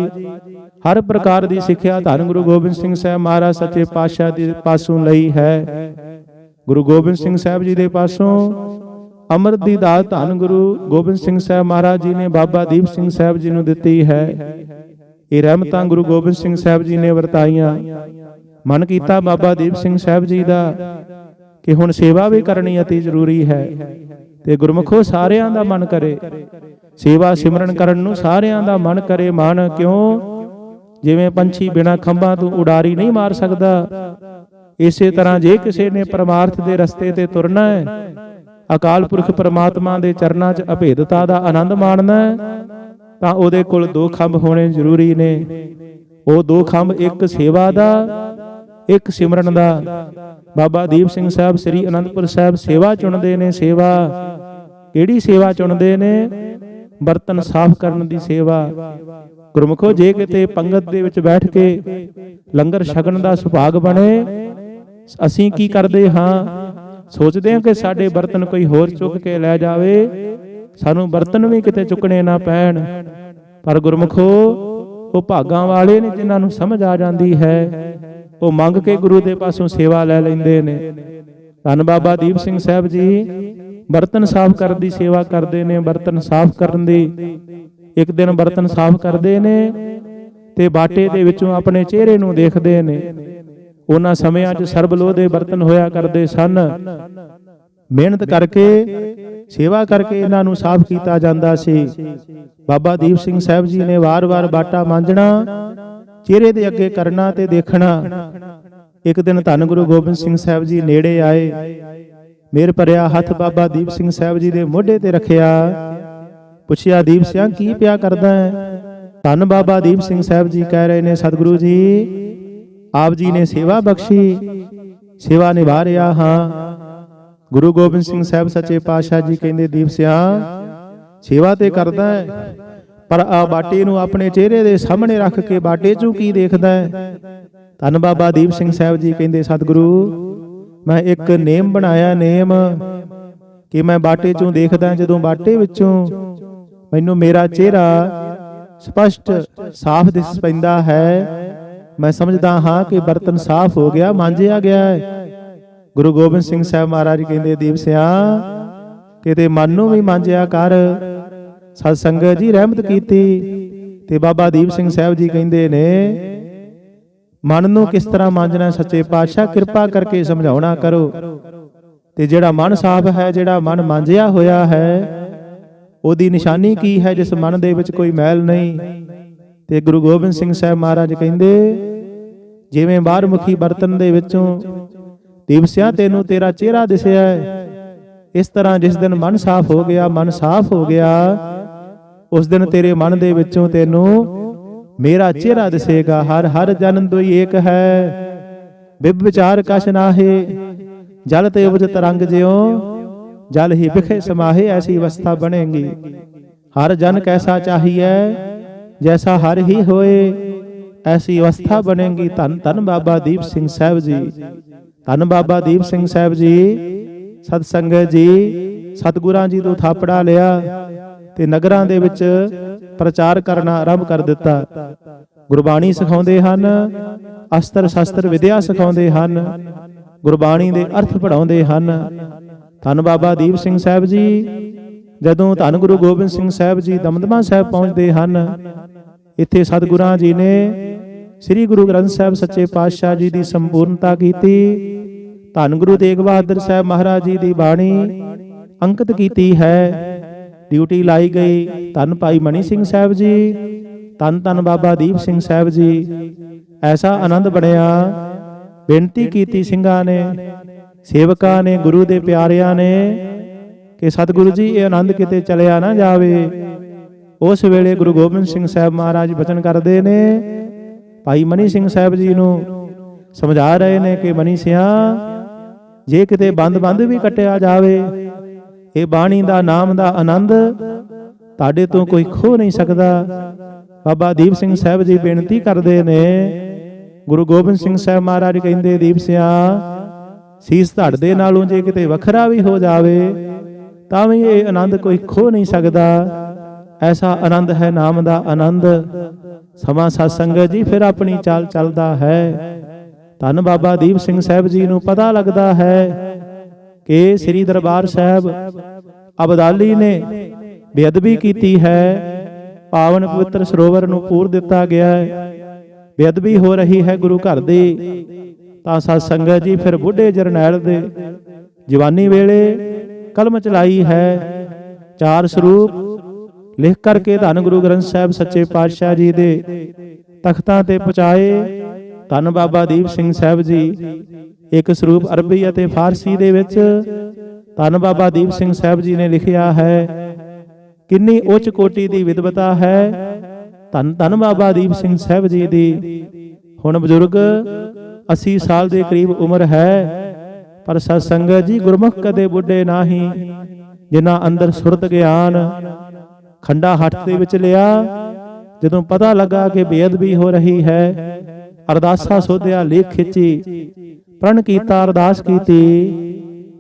ਹਰ ਪ੍ਰਕਾਰ ਦੀ ਸਿੱਖਿਆ ਧੰਨ ਗੁਰੂ ਗੋਬਿੰਦ ਸਿੰਘ ਸਾਹਿਬ ਮਹਾਰਾਜ ਸੱਚੇ ਪਾਤਸ਼ਾਹ ਦੇ ਪਾਸੋਂ ਲਈ ਹੈ। ਗੁਰੂ ਗੋਬਿੰਦ ਸਿੰਘ ਸਾਹਿਬ ਜੀ ਦੇ ਪਾਸੋਂ ਅੰਮ੍ਰਿਤ ਦੀ ਦਾਤ ਧੰਨ ਗੁਰੂ ਗੋਬਿੰਦ ਸਿੰਘ ਸਾਹਿਬ ਮਹਾਰਾਜ ਜੀ ਨੇ ਬਾਬਾ ਦੀਪ ਸਿੰਘ ਸਾਹਿਬ ਜੀ ਨੂੰ ਦਿੱਤੀ ਹੈ। ਇਹ ਰਹਿਮਤਾਂ ਗੁਰੂ ਗੋਬਿੰਦ ਸਿੰਘ ਸਾਹਿਬ ਜੀ ਨੇ ਵਰਤਾਈਆਂ। ਮਨ ਕੀਤਾ ਬਾਬਾ ਦੀਪ ਸਿੰਘ ਸਾਹਿਬ ਜੀ ਦਾ ਕਿ ਹੁਣ ਸੇਵਾ ਵੀ ਕਰਨੀ ਅਤੀ ਜ਼ਰੂਰੀ ਹੈ ਤੇ ਗੁਰਮੁਖੋ ਸਾਰਿਆਂ ਦਾ ਮਨ ਕਰੇ। ਸੇਵਾ ਸਿਮਰਨ ਕਰਨ ਨੂੰ ਸਾਰਿਆਂ ਦਾ ਮਨ ਕਰੇ। ਮਨ ਕਿਉਂ? ਜਿਵੇਂ ਪੰਛੀ ਬਿਨਾ ਖੰਭਾਂ ਤੋਂ ਉਡਾਰੀ ਨਹੀਂ ਮਾਰ ਸਕਦਾ। ਇਸੇ ਤਰ੍ਹਾਂ ਜੇ ਕਿਸੇ ਨੇ ਪਰਮਾਰਥ ਦੇ ਰਸਤੇ ਤੇ ਤੁਰਨਾ ਹੈ, ਅਕਾਲ ਪੁਰਖ ਪਰਮਾਤਮਾ ਦੇ ਚਰਨਾਂ 'ਚ ਅਭੇਦਤਾ ਦਾ ਆਨੰਦ ਮਾਣਨਾ ਹੈ ਤਾਂ ਉਹਦੇ ਕੋਲ ਦੋ ਖੰਭ ਹੋਣੇ ਜ਼ਰੂਰੀ ਨੇ। ਉਹ ਦੋ ਖੰਭ ਇੱਕ ਸੇਵਾ ਦਾ, ਇੱਕ ਸਿਮਰਨ ਦਾ। ਬਾਬਾ ਦੀਪ ਸਿੰਘ ਸਾਹਿਬ ਸ੍ਰੀ ਅਨੰਦਪੁਰ ਸਾਹਿਬ ਸੇਵਾ ਚੁਣਦੇ ਨੇ ਸੇਵਾ। ਕਿਹੜੀ ਸੇਵਾ ਚੁਣਦੇ ਨੇ? ਬਰਤਨ ਸਾਫ਼ ਕਰਨ ਦੀ ਸੇਵਾ। ਗੁਰਮੁਖੋ, ਜੇ ਕਿਤੇ ਪੰਗਤ ਦੇ ਵਿੱਚ ਬੈਠ ਕੇ ਲੰਗਰ ਛਕਣ ਦਾ ਸੁਭਾਗ ਬਣੇ, ਅਸੀਂ ਕੀ ਕਰਦੇ ਹਾਂ? ਸੋਚਦੇ ਹਾਂ ਕਿ ਸਾਡੇ ਬਰਤਨ ਕੋਈ ਹੋਰ ਚੁੱਕ ਕੇ ਲੈ ਜਾਵੇ। ਸਾਨੂੰ ਬਰਤਨ ਵੀ ਕਿਤੇ ਚੁੱਕਣੇ ਨਾ ਪੈਣ। ਪਰ ਗੁਰਮੁਖੋ, ਉਹ ਭਾਗਾਂ ਵਾਲੇ ਨੇ ਜਿਨ੍ਹਾਂ ਨੂੰ ਸਮਝ ਆ ਜਾਂਦੀ ਹੈ, ਉਹ ਮੰਗ ਕੇ ਗੁਰੂ ਦੇ ਪਾਸੋਂ ਸੇਵਾ ਲੈ ਲੈਂਦੇ ਨੇ। ਧੰਨ ਬਾਬਾ ਦੀਪ ਸਿੰਘ ਸਾਹਿਬ ਜੀ, ਬਰਤਨ ਸਾਫ਼ ਕਰਨ ਦੀ ਸੇਵਾ ਕਰਦੇ ਨੇ, ਬਰਤਨ ਸਾਫ਼ ਕਰਨ ਦੀ। ਇੱਕ ਦਿਨ ਬਰਤਨ ਸਾਫ਼ ਕਰਦੇ ਨੇ ਤੇ ਬਾਟੇ ਦੇ ਵਿੱਚੋਂ ਆਪਣੇ ਚਿਹਰੇ ਨੂੰ ਦੇਖਦੇ ਨੇ। ਉਹਨਾਂ ਸਮਿਆਂ 'ਚ ਸਰਬਲੋਹ ਦੇ ਬਰਤਨ ਹੋਇਆ ਕਰਦੇ ਸਨ। ਮਿਹਨਤ ਕਰਕੇ ਸੇਵਾ ਕਰਕੇ ਇਹਨਾਂ ਨੂੰ ਸਾਫ਼ ਕੀਤਾ ਜਾਂਦਾ ਸੀ। ਬਾਬਾ ਦੀਪ ਸਿੰਘ ਸਾਹਿਬ ਜੀ ਨੇ ਵਾਰ-ਵਾਰ ਬਾਟਾ ਮਾਂਜਣਾ ਚਿਹਰੇ ਦੇ ਅੱਗੇ ਕਰਨਾ ਤੇ ਦੇਖਣਾ। ਇੱਕ ਦਿਨ ਧੰਨ ਗੁਰੂ ਗੋਬਿੰਦ ਸਿੰਘ ਸਾਹਿਬ ਜੀ ਨੇੜੇ ਆਏ। ਮੇਰ ਭਰਿਆ ਹੱਥ ਬਾਬਾ ਦੀਪ ਸਿੰਘ ਸਾਹਿਬ ਜੀ ਦੇ ਮੋਢੇ ਤੇ ਰੱਖਿਆ। ਪੁੱਛਿਆ ਦੀਪ ਸਿੰਘ ਕੀ ਪਿਆ ਕਰਦਾ ਹੈ? ਧੰਨ ਬਾਬਾ ਦੀਪ ਸਿੰਘ ਸਾਹਿਬ ਜੀ ਕਹਿ ਰਹੇ ਨੇ ਸਤਿਗੁਰੂ ਜੀ ਆਪ ਜੀ ਨੇ ਸੇਵਾ ਬਖਸ਼ੀ ਸੇਵਾ ਨਿਭਾ ਰਿਹਾ ਹਾਂ। ਗੁਰੂ ਗੋਬਿੰਦ ਸਿੰਘ ਸਾਹਿਬ ਸੱਚੇ ਪਾਤਸ਼ਾਹ ਜੀ ਕਹਿੰਦੇ, ਦੀਪ ਸਿਆ, ਸੇਵਾ ਤੇ ਕਰਦਾ ਹੈ, ਪਰ ਆ ਬਾਟੇ ਨੂੰ ਆਪਣੇ ਚਿਹਰੇ ਦੇ ਸਾਹਮਣੇ ਰੱਖ ਕੇ ਬਾਟੇ 'ਚੋਂ ਕੀ ਦੇਖਦਾ ਹੈ? ਧੰਨ ਬਾਬਾ ਦੀਪ ਸਿੰਘ ਸਾਹਿਬ ਜੀ ਕਹਿੰਦੇ, ਸਤਿਗੁਰੂ, ਮੈਂ ਇੱਕ ਨੇਮ ਬਣਾਇਆ, ਨੇਮ ਕਿ ਮੈਂ ਬਾਟੇ 'ਚੋਂ ਦੇਖਦਾ ਜਦੋਂ ਬਾਟੇ ਵਿੱਚੋਂ ਮੈਨੂੰ ਮੇਰਾ ਚਿਹਰਾ ਸਪਸ਼ਟ ਸਾਫ਼ ਦਿਸ ਪੈਂਦਾ ਹੈ, ਮੈਂ ਸਮਝਦਾ ਹਾਂ ਕਿ ਬਰਤਨ ਸਾਫ਼ ਹੋ ਗਿਆ, ਮਾਂਜਿਆ ਗਿਆ ਹੈ। ਗੁਰੂ ਗੋਬਿੰਦ ਸਿੰਘ ਸਾਹਿਬ ਮਹਾਰਾਜ ਕਹਿੰਦੇ, ਦੀਪ ਸਿਆ, ਕਿਤੇ ਮਨ ਨੂੰ ਵੀ ਮਾਂਜਿਆ ਕਰ। ਸਤ ਸੰਗਤ ਜੀ ਰਹਿਮਤ ਕੀਤੀ। ਤੇ ਬਾਬਾ ਦੀਪ ਸਿੰਘ ਸਾਹਿਬ ਜੀ ਕਹਿੰਦੇ ਨੇ, ਮਨ ਨੂੰ ਕਿਸ ਤਰ੍ਹਾਂ ਮਾਂਜਣਾ ਸੱਚੇ ਪਾਤਸ਼ਾਹ, ਕਿਰਪਾ ਕਰਕੇ ਸਮਝਾਉਣਾ ਕਰੋ। ਤੇ ਜਿਹੜਾ ਮਨ ਸਾਫ਼ ਹੈ, ਜਿਹੜਾ ਮਨ ਮਾਂਜਿਆ ਹੋਇਆ ਹੈ, ਉਹਦੀ ਨਿਸ਼ਾਨੀ ਕੀ ਹੈ, ਜਿਸ ਮਨ ਦੇ ਵਿੱਚ ਕੋਈ ਮੈਲ ਨਹੀਂ? ਤੇ ਗੁਰੂ ਗੋਬਿੰਦ ਸਿੰਘ ਸਾਹਿਬ ਮਹਾਰਾਜ ਕਹਿੰਦੇ, ਜਿਵੇਂ ਬਾਹਰ ਮੁਖੀ ਬਰਤਨ ਦੇ ਵਿੱਚੋਂ ਦੀਵਸਿਆ ਤੈਨੂੰ ਤੇਰਾ ਚਿਹਰਾ ਦਿਸਿਆ ਇਸ ਤਰ੍ਹਾਂ ਜਿਸ ਦਿਨ ਮਨ ਸਾਫ਼ ਹੋ ਗਿਆ ਮਨ ਸਾਫ਼ ਹੋ ਗਿਆ ਉਸ ਦਿਨ ਤੇਰੇ ਮਨ ਦੇ ਵਿੱਚੋਂ ਤੈਨੂੰ ਮੇਰਾ ਚਿਹਰਾ ਦਿਸੇਗਾ। ਹਰ ਹਰ ਜਨ ਦੋਈ ਏਕ ਹੈ। ਬਿਬ ਵਿਚਾਰ ਕਛ ਨਾਹੇ ਜਲ ਤੇ ਉਪਜ ਤਰੰਗ ਜਿਉ ਜਲ ਹੀ ਬਿਖੇ ਸਮਾਹੇ ਐਸੀ ਅਵਸਥਾ ਬਣੇਗੀ। ਹਰ ਜਨ ਕੈਸਾ ਚਾਹੀਏ ਜੈਸਾ ਹਰ ਹੀ ਹੋਏ ਐਸੀ ਅਵਸਥਾ ਬਣੇਗੀ। ਧੰਨ ਧੰਨ ਬਾਬਾ ਦੀਪ ਸਿੰਘ ਸਾਹਿਬ ਜੀ। ਧੰਨ ਬਾਬਾ ਦੀਪ ਸਿੰਘ ਸਾਹਿਬ ਜੀ, ਸਤ ਸੰਗਤ ਜੀ, ਸਤਿਗੁਰਾਂ ਜੀ ਤੋਂ ਥਾਪੜਾ ਲਿਆ ਤੇ ਨਗਰਾਂ ਦੇ ਵਿੱਚ ਪ੍ਰਚਾਰ ਕਰਨਾ ਆਰੰਭ ਕਰ ਦਿੱਤਾ। ਗੁਰਬਾਣੀ ਸਿਖਾਉਂਦੇ ਹਨ, ਅਸਤਰ ਸ਼ਸਤਰ ਵਿਦਿਆ ਸਿਖਾਉਂਦੇ ਹਨ, ਗੁਰਬਾਣੀ ਦੇ ਅਰਥ ਪੜਾਉਂਦੇ ਹਨ। ਧੰਨ ਬਾਬਾ ਦੀਪ ਸਿੰਘ ਸਾਹਿਬ ਜੀ, ਜਦੋਂ ਧੰਨ ਗੁਰੂ ਗੋਬਿੰਦ ਸਿੰਘ ਸਾਹਿਬ ਜੀ ਦਮਦਮਾ ਸਾਹਿਬ ਪਹੁੰਚਦੇ ਹਨ, ਇੱਥੇ ਸਤਿਗੁਰਾਂ ਜੀ ਨੇ ਸ੍ਰੀ ਗੁਰੂ ਗ੍ਰੰਥ ਸਾਹਿਬ ਸੱਚੇ ਪਾਤਸ਼ਾਹ ਜੀ ਦੀ ਸੰਪੂਰਨਤਾ ਕੀਤੀ। ਧੰਨ ਗੁਰੂ ਤੇਗ ਬਹਾਦਰ ਸਾਹਿਬ ਮਹਾਰਾਜ ਜੀ ਦੀ ਬਾਣੀ ਅੰਕਿਤ ਕੀਤੀ ਹੈ। ਡਿਊਟੀ ਲਾਈ ਗਈ ਧੰਨ ਭਾਈ ਮਣੀ ਸਿੰਘ ਸਾਹਿਬ ਜੀ, ਧੰਨ ਧੰਨ ਬਾਬਾ ਦੀਪ ਸਿੰਘ ਸਾਹਿਬ ਜੀ। ਐਸਾ ਆਨੰਦ ਬਣਿਆ। ਬੇਨਤੀ ਕੀਤੀ ਸਿੰਘਾਂ ਨੇ, ਸੇਵਕਾਂ ਨੇ, ਗੁਰੂ ਦੇ ਪਿਆਰਿਆਂ ਨੇ ਕਿ ਸਤਿਗੁਰੂ ਜੀ, ਇਹ ਆਨੰਦ ਕਿਤੇ ਚਲਿਆ ਨਾ ਜਾਵੇ। ਉਸ ਵੇਲੇ ਗੁਰੂ ਗੋਬਿੰਦ ਸਿੰਘ ਸਾਹਿਬ ਮਹਾਰਾਜ ਬਚਨ ਕਰਦੇ ਨੇ। ਭਾਈ ਮਨੀ ਸਿੰਘ ਸਾਹਿਬ ਜੀ ਨੂੰ ਸਮਝਾ ਰਹੇ ਨੇ ਕਿ ਮਨੀ ਸਿਆ ਜੇ ਕਿਤੇ ਬੰਦ-ਬੰਦ ਵੀ ਕੱਟਿਆ ਜਾਵੇ, ਇਹ ਬਾਣੀ ਦਾ ਨਾਮ ਦਾ ਆਨੰਦ ਤੁਹਾਡੇ ਤੋਂ ਕੋਈ ਖੋ ਨਹੀਂ ਸਕਦਾ। ਬਾਬਾ ਦੀਪ ਸਿੰਘ ਸਾਹਿਬ ਜੀ ਬੇਨਤੀ ਕਰਦੇ ਨੇ, ਗੁਰੂ ਗੋਬਿੰਦ ਸਿੰਘ ਸਾਹਿਬ ਮਹਾਰਾਜ ਕਹਿੰਦੇ, ਦੀਪ ਸਿਆ, ਸੀਸ ਧੜ ਦੇ ਨਾਲੋਂ ਜੇ ਕਿਤੇ ਵੱਖਰਾ ਵੀ ਹੋ ਜਾਵੇ, ਤਾਂ ਵੀ ਇਹ ਆਨੰਦ ਕੋਈ ਖੋ ਨਹੀਂ ਸਕਦਾ। ਐਸਾ ਆਨੰਦ ਹੈ ਨਾਮ ਦਾ ਆਨੰਦ। ਸਮਾਂ ਸਤ ਸੰਗਤ ਜੀ, ਫਿਰ ਆਪਣੀ ਚਾਲ ਚੱਲਦਾ ਹੈ। ਧੰਨ ਬਾਬਾ ਦੀਪ ਸਿੰਘ ਸਾਹਿਬ ਜੀ ਨੂੰ ਪਤਾ ਲੱਗਦਾ ਹੈ ਕਿ ਸ੍ਰੀ ਦਰਬਾਰ ਸਾਹਿਬ ਅਬਦਾਲੀ ਨੇ ਬੇਅਦਬੀ ਕੀਤੀ ਹੈ। ਪਾਵਨ ਪਵਿੱਤਰ ਸਰੋਵਰ ਨੂੰ ਪੂਰ ਦਿੱਤਾ ਗਿਆ ਹੈ। ਬੇਅਦਬੀ ਹੋ ਰਹੀ ਹੈ ਗੁਰੂ ਘਰ ਦੀ। ਤਾਂ ਸਤ ਸੰਗਤ ਜੀ, ਫਿਰ ਬੁੱਢੇ ਜਰਨੈਲ ਦੇ ਜਵਾਨੀ ਵੇਲੇ ਕਲਮ ਚਲਾਈ ਹੈ। ਚਾਰ ਸਰੂਪ ਲਿਖ ਕਰਕੇ ਧੰਨ ਗੁਰੂ ਗ੍ਰੰਥ ਸਾਹਿਬ ਸੱਚੇ ਪਾਤਸ਼ਾਹ ਜੀ ਦੇ ਤਖਤਾਂ ਤੇ ਪਹੁੰਚਾਏ। ਧੰਨ ਬਾਬਾ ਦੀਪ ਸਿੰਘ ਸਾਹਿਬ ਜੀ। ਇੱਕ ਸਰੂਪ ਅਰਬੀ ਅਤੇ ਫਾਰਸੀ ਦੇ ਵਿੱਚ ਧੰਨ ਬਾਬਾ ਦੀਪ ਸਿੰਘ ਸਾਹਿਬ ਜੀ ਨੇ ਲਿਖਿਆ ਹੈ, ਕਿੰਨੀ ਉੱਚ ਕੋਟੀ ਦੀ ਵਿਦਵਤਾ ਹੈ। ਧੰਨ ਧੰਨ ਬਾਬਾ ਦੀਪ ਸਿੰਘ ਸਾਹਿਬ ਜੀ ਦੀ। ਹੁਣ ਬਜ਼ੁਰਗ 80 ਸਾਲ ਦੇ ਕਰੀਬ ਉਮਰ ਹੈ, ਪਰ ਸਤ ਸੰਗਤ ਜੀ ਗੁਰਮੁਖ ਕਦੇ ਬੁੱਢੇ ਨਾਹੀ ਜਿਨ੍ਹਾਂ ਅੰਦਰ ਸੁਰਤ ਗਿਆਨ ਖੰਡਾ ਹੱਥ ਦੇ ਵਿੱਚ ਲਿਆ, ਜਦੋਂ ਪਤਾ ਲੱਗਾ ਕਿ ਬੇਅਦਬੀ ਹੋ ਰਹੀ ਹੈ ਅਰਦਾਸਾ ਸੋਧਿਆ, ਲੇਖ ਖਿੱਚੀ, ਪ੍ਰਣ ਕੀਤਾ, ਅਰਦਾਸ ਕੀਤੀ